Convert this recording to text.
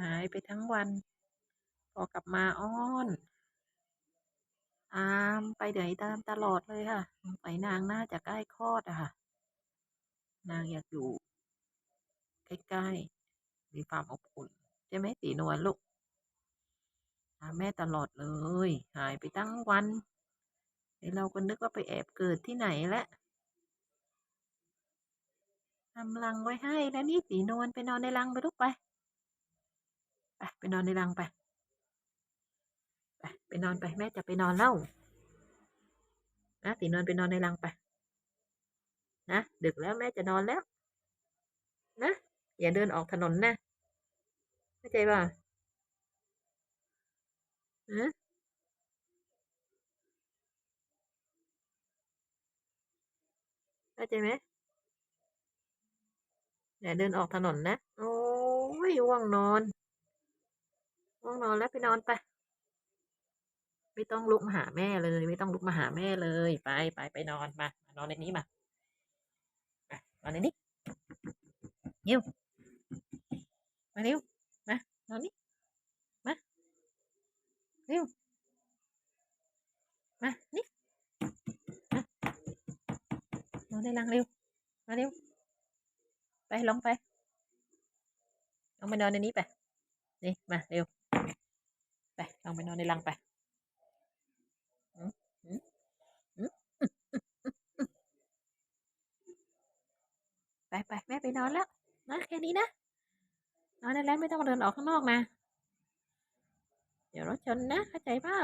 หายไปทั้งวัน พอกลับมาอ้อนตามไปไหนตามตลอดเลยค่ะสงสัยนางน่าจะใกล้คลอดอะค่ะ นางอยากอยู่ ใกล้ๆ มีความอบอุ่นใช่ไหมสีนวลลูกตามแม่ตลอดเลย หายไปตั้งวันเราก็นึกว่าไปแอบเกิดที่ไหนแล้วทำรังไว้ให้แล้วนี่สีนวลไปนอนในรังไปลูกไป ไปนอนในรังไป ไปไปนอนไปแม่จะไปนอนเล่านะสีนวลไปนอนในรังไป นะดึกแล้วแม่จะนอนแล้ว นะอย่าเดินออกถนนนะเข้าใจป่ะฮะเข้าใจไหมอย่าเดินออกถนนนะ โอ้ยว่วงนอน ว่วงนอนแล้วไปนอนไป ไม่ต้องลุกมาหาแม่เลย ไม่ต้องลุกมาหาแม่เลยไปไปไปนอนมานอนในนี้มาอะนอนในนี้นิ้วมาเร็วมานอนนี่มาเร็วมานี่มานอนในรังเร็วมาเร็วไปลงไปลงไปนอนในนี้ไปนี่มาเร็ว ไปลงไปนอนในรังไปไปไปแม่ไปนอนแล้วนะแค่นี้นะนอนได้แล้วไม่ต้องเดินออกข้างนอกมา เดี๋ยวรถชนนะเข้าใจเปล่า